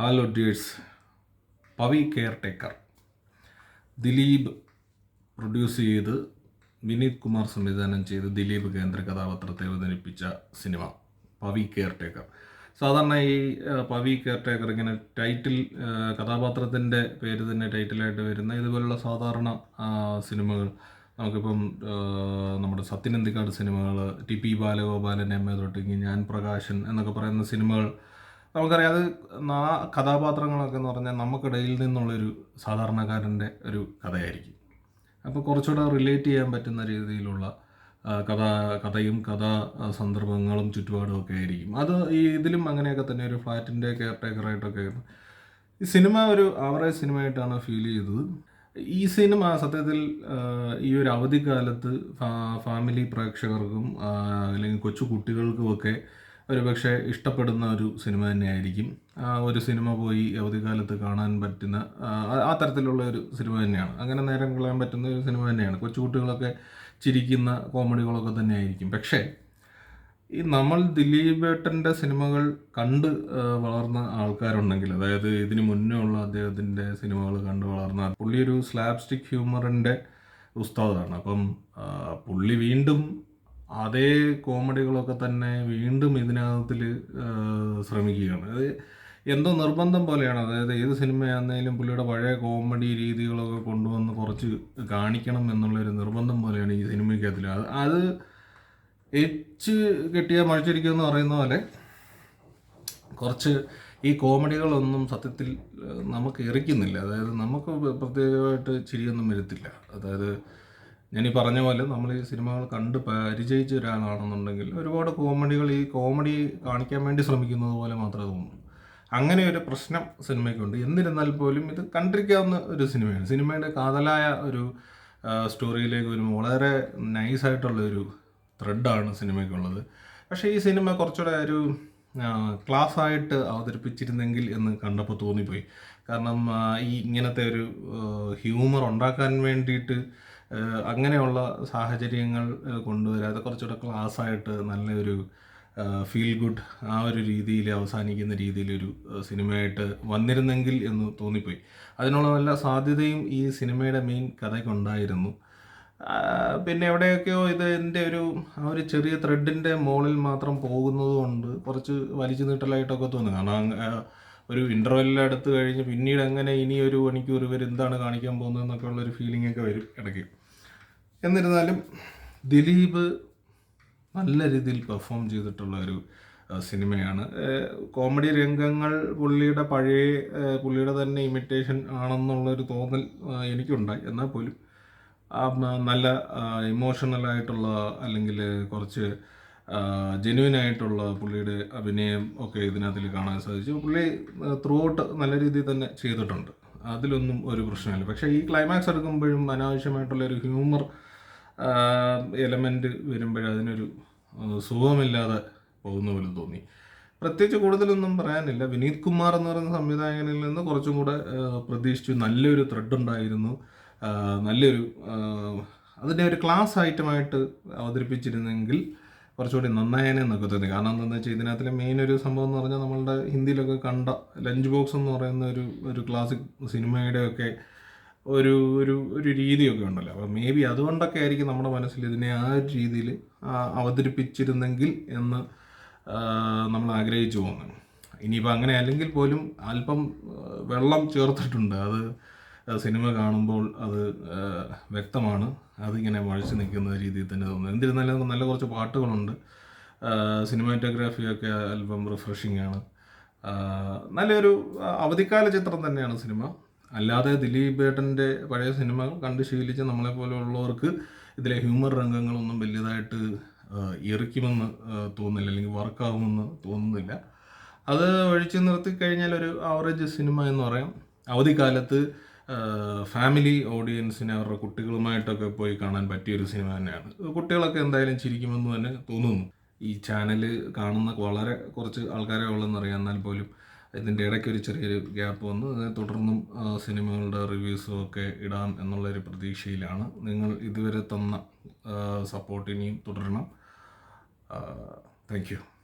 Hello dears Pavi caretaker Dileep produce ചെയ്ത് വിനീത് കുമാർ സംവിധാനം ചെയ്ത് ദിലീപ് കേന്ദ്ര കഥാപാത്രത്തെ അവതരിപ്പിച്ച സിനിമ പവി കെയർ ടേക്കർ സാധാരണ ഈ പവി കെയർ ടേക്കർ ഇങ്ങനെ ടൈറ്റിൽ കഥാപാത്രത്തിന്റെ പേര് തന്നെ ടൈറ്റിലായിട്ട് വരുന്ന ഇതുപോലുള്ള സാധാരണ സിനിമകൾ നമുക്കിപ്പം നമ്മുടെ സത്യനന്ദിക്കാട് സിനിമകൾ T P Balagopalan M A തൊട്ടിങ്ങി ഞാൻ പ്രകാശൻ എന്നൊക്കെ പറയുന്ന സിനിമകൾ നമുക്കറിയാം അത് നാ- കഥാപാത്രങ്ങളൊക്കെ എന്ന് പറഞ്ഞാൽ നമുക്കിടയിൽ നിന്നുള്ളൊരു സാധാരണക്കാരന്റെ ഒരു കഥയായിരിക്കും. അപ്പോൾ കുറച്ചുകൂടെ റിലേറ്റ് ചെയ്യാൻ പറ്റുന്ന രീതിയിലുള്ള ആ, കഥ കഥയും കഥാ സന്ദർഭങ്ങളും ചുറ്റുപാടും ഒക്കെ ആയിരിക്കും. അത് ഈ ഇതിലും അങ്ങനെയൊക്കെ തന്നെ ഒരു ഫ്ലാറ്റിന്റെ കെയർ ടേക്കറായിട്ടൊക്കെ ഈ സിനിമ ഒരു ആവറേജ് സിനിമയായിട്ടാണ് ഫീൽ ചെയ്തത്. ഈ സിനിമ സത്യത്തിൽ ഈ ഒരു അവധിക്കാലത്ത് ഫാമിലി പ്രേക്ഷകർക്കും അല്ലെങ്കിൽ കൊച്ചു കുട്ടികൾക്കുമൊക്കെ ഒരു പക്ഷേ ഇഷ്ടപ്പെടുന്ന ഒരു സിനിമ തന്നെയായിരിക്കും. ഒരു സിനിമ പോയി അവധിക്കാലത്ത് കാണാൻ പറ്റുന്ന ആ, തരത്തിലുള്ള ഒരു സിനിമ തന്നെയാണ്. അങ്ങനെ നേരം കളയാൻ പറ്റുന്ന ഒരു സിനിമ തന്നെയാണ്. കൊച്ചുകുട്ടികളൊക്കെ ചിരിക്കുന്ന കോമഡികളൊക്കെ തന്നെയായിരിക്കും. പക്ഷേ ഈ നമ്മൾ ദിലീപേട്ടന്റെ സിനിമകൾ കണ്ട് വളർന്ന ആൾക്കാരുണ്ടെങ്കിൽ അതായത് ഇതിന് മുന്നേ ഉള്ള അദ്ദേഹത്തിന്റെ സിനിമകൾ കണ്ട് വളർന്ന പുള്ളി ഒരു സ്ലാബ്സ്റ്റിക് ഹ്യൂമറിന്റെ ഉസ്താദാണ്. അപ്പം പുള്ളി വീണ്ടും അതേ കോമഡികളൊക്കെ തന്നെ വീണ്ടും ഇതിനകത്തിൽ ശ്രമിക്കുകയാണ്. അത് എന്തോ നിർബന്ധം പോലെയാണ്. അതായത് ഏത് സിനിമയാണെങ്കിലും പുള്ളിയുടെ പഴയ കോമഡി രീതികളൊക്കെ കൊണ്ടുവന്ന് കുറച്ച് കാണിക്കണം എന്നുള്ളൊരു നിർബന്ധം പോലെയാണ് ഈ സിനിമയ്ക്കകത്തിൽ അത് അത് എച്ച് കെട്ടിയ മഴിച്ചിരിക്കുമെന്ന് പറയുന്ന പോലെ കുറച്ച് ഈ കോമഡികളൊന്നും സത്യത്തിൽ നമുക്ക് എറിക്കുന്നില്ല. അതായത് നമുക്ക് പ്രത്യേകമായിട്ട് ചിരിയൊന്നും വരുത്തില്ല. അതായത് ഞാൻ ഈ പറഞ്ഞ പോലെ നമ്മൾ ഈ സിനിമകൾ കണ്ട് പരിചയിച്ച ഒരാളാണെന്നുണ്ടെങ്കിൽ ഒരുപാട് കോമഡികൾ ഈ കോമഡി കാണിക്കാൻ വേണ്ടി ശ്രമിക്കുന്നത് പോലെ മാത്രമേ തോന്നുന്നു. അങ്ങനെ ഒരു പ്രശ്നം സിനിമയ്ക്കുണ്ട്. എന്നിരുന്നാൽ പോലും ഇത് കണ്ടിരിക്കാവുന്ന ഒരു സിനിമയാണ്. സിനിമയുടെ കാതലായ ഒരു സ്റ്റോറിയിലേക്ക് വരുമ്പോൾ വളരെ നൈസായിട്ടുള്ള ഒരു ത്രെഡാണ് സിനിമയ്ക്കുള്ളത്. പക്ഷേ ഈ സിനിമ കുറച്ചുകൂടെ ഒരു ക്ലാസ് ആയിട്ട് അവതരിപ്പിച്ചിരുന്നെങ്കിൽ എന്ന് കണ്ടപ്പോൾ തോന്നിപ്പോയി. കാരണം ഈ ഇങ്ങനത്തെ ഒരു ഹ്യൂമർ ഉണ്ടാക്കാൻ വേണ്ടിയിട്ട് അങ്ങനെയുള്ള സാഹചര്യങ്ങൾ കൊണ്ടുവരാതെ കുറച്ചുകൂടെ ക്ലാസ് ആയിട്ട് നല്ലൊരു ഫീൽ ഗുഡ് ആ ഒരു രീതിയിൽ അവസാനിക്കുന്ന രീതിയിലൊരു സിനിമയായിട്ട് വന്നിരുന്നെങ്കിൽ എന്ന് തോന്നിപ്പോയി. അതിനുള്ള നല്ല സാധ്യതയും ഈ സിനിമയുടെ മെയിൻ കഥയ്ക്കുണ്ടായിരുന്നു. പിന്നെ എവിടെയൊക്കെയോ ഇത് എന്റെ ഒരു ആ ഒരു ചെറിയ ത്രെഡിന്റെ മുകളിൽ മാത്രം പോകുന്നത് കൊണ്ട് കുറച്ച് വലിച്ചു നീട്ടലായിട്ടൊക്കെ തോന്നുന്നു. കാരണം ഒരു ഇന്റർവെല്ലെടുത്ത് കഴിഞ്ഞ് പിന്നീട് എങ്ങനെ ഇനി ഒരു മണിക്കൂർ ഇവർ എന്താണ് കാണിക്കാൻ പോകുന്നത് എന്നൊക്കെ ഉള്ളൊരു ഫീലിംഗ് ഒക്കെ വരും ഇടയ്ക്ക്. എന്നിരുന്നാലും ദിലീപ് നല്ല രീതിയിൽ പെർഫോം ചെയ്തിട്ടുള്ള ഒരു സിനിമയാണ്. കോമഡി രംഗങ്ങൾ പുള്ളിയുടെ പഴയ പുള്ളിയുടെ തന്നെ ഇമിറ്റേഷൻ ആണെന്നുള്ളൊരു തോന്നൽ എനിക്കുണ്ടായി. എന്നാൽ പോലും നല്ല ഇമോഷണലായിട്ടുള്ള അല്ലെങ്കിൽ കുറച്ച് ജെന്യൂൻ ആയിട്ടുള്ള പുള്ളിയുടെ അഭിനയം ഒക്കെ ഇതിനകത്തിൽ കാണാൻ സാധിച്ചു. പുള്ളി ത്രൂ ഔട്ട് നല്ല രീതിയിൽ തന്നെ ചെയ്തിട്ടുണ്ട്. അതിലൊന്നും ഒരു പ്രശ്നമില്ല. പക്ഷേ ഈ ക്ലൈമാക്സ് എടുക്കുമ്പോഴും അനാവശ്യമായിട്ടുള്ള ഒരു ഹ്യൂമർ എലമെന്റ് വരുമ്പോഴും അതിനൊരു സുഖമില്ലാതെ പോകുന്ന പോലെ തോന്നി. പ്രത്യേകിച്ച് കൂടുതലൊന്നും പറയാനില്ല. വിനീത് കുമാർ എന്ന് പറയുന്ന സംവിധായകനിൽ നിന്ന് കുറച്ചും കൂടെ പ്രതീക്ഷിച്ചു. നല്ലൊരു ത്രെഡ് ഉണ്ടായിരുന്നു. നല്ലൊരു അതിന്റെ ഒരു ക്ലാസ് ഐറ്റമായിട്ട് അവതരിപ്പിച്ചിരുന്നെങ്കിൽ കുറച്ചുകൂടി നന്നായേനെ എന്നൊക്കെ തോന്നി. കാരണം എന്താണെന്ന് വെച്ചാൽ ഇതിനകത്തിലെ മെയിൻ ഒരു സംഭവം എന്ന് പറഞ്ഞാൽ നമ്മളുടെ ഹിന്ദിയിലൊക്കെ കണ്ട ലഞ്ച് ബോക്സ് എന്ന് പറയുന്ന ഒരു ഒരു ക്ലാസിക് സിനിമയുടെ ഒക്കെ ഒരു ഒരു ഒരു രീതിയൊക്കെ ഉണ്ടല്ലോ. അപ്പോൾ മേ ബി അതുകൊണ്ടൊക്കെ ആയിരിക്കും നമ്മുടെ മനസ്സിൽ ഇതിനെ ആ ഒരു രീതിയിൽ അവതരിപ്പിച്ചിരുന്നെങ്കിൽ എന്ന് നമ്മൾ ആഗ്രഹിച്ചു പോകുന്നത് ഇനിയിപ്പോൾ അങ്ങനെ അല്ലെങ്കിൽ പോലും അല്പം വെള്ളം ചേർത്തിട്ടുണ്ട്. അത് സിനിമ കാണുമ്പോൾ അത് വ്യക്തമാണ്. അതിങ്ങനെ മഴിച്ച് നിൽക്കുന്ന രീതിയിൽ തന്നെ തോന്നുന്നു. എന്നിരുന്നാലും നല്ല കുറച്ച് പാട്ടുകളുണ്ട്. സിനിമാറ്റോഗ്രാഫിയൊക്കെ അല്പം റിഫ്രഷിംഗ് ആണ്. നല്ലൊരു അവധിക്കാല ചിത്രം തന്നെയാണ് സിനിമ. അല്ലാതെ ദിലീപ് ഏട്ടന്റെ പഴയ സിനിമകൾ കണ്ട് ശീലിച്ച നമ്മളെ പോലെയുള്ളവർക്ക് ഇതിലെ ഹ്യൂമർ രംഗങ്ങളൊന്നും വലിയതായിട്ട് ഇറിക്കുമെന്ന് തോന്നുന്നില്ല. അല്ലെങ്കിൽ വർക്കാവുമെന്ന് തോന്നുന്നില്ല. അത് ഒഴിച്ചു നിർത്തി കഴിഞ്ഞാൽ ഒരു ആവറേജ് സിനിമ എന്ന് പറയാം. അവധിക്കാലത്ത് ഫാമിലി ഓഡിയൻസിനെ അവരുടെ കുട്ടികളുമായിട്ടൊക്കെ പോയി കാണാൻ പറ്റിയൊരു സിനിമ തന്നെയാണ്. കുട്ടികളൊക്കെ എന്തായാലും ചിരിക്കുമെന്ന് തന്നെ തോന്നുന്നു. ഈ ചാനൽ കാണുന്ന വളരെ കുറച്ച് ആൾക്കാരെ ഉള്ളെന്നറിയാം. എന്നാൽ പോലും ഇതിന്റെ ഇടയ്ക്ക് ഒരു ചെറിയൊരു ഗ്യാപ്പ് വന്ന്. തുടർന്നും സിനിമകളുടെ റിവ്യൂസും ഒക്കെ ഇടാം എന്നുള്ളൊരു പ്രതീക്ഷയിലാണ്. നിങ്ങൾ ഇതുവരെ തന്ന സപ്പോർട്ടിനെയും തുടരണം. താങ്ക്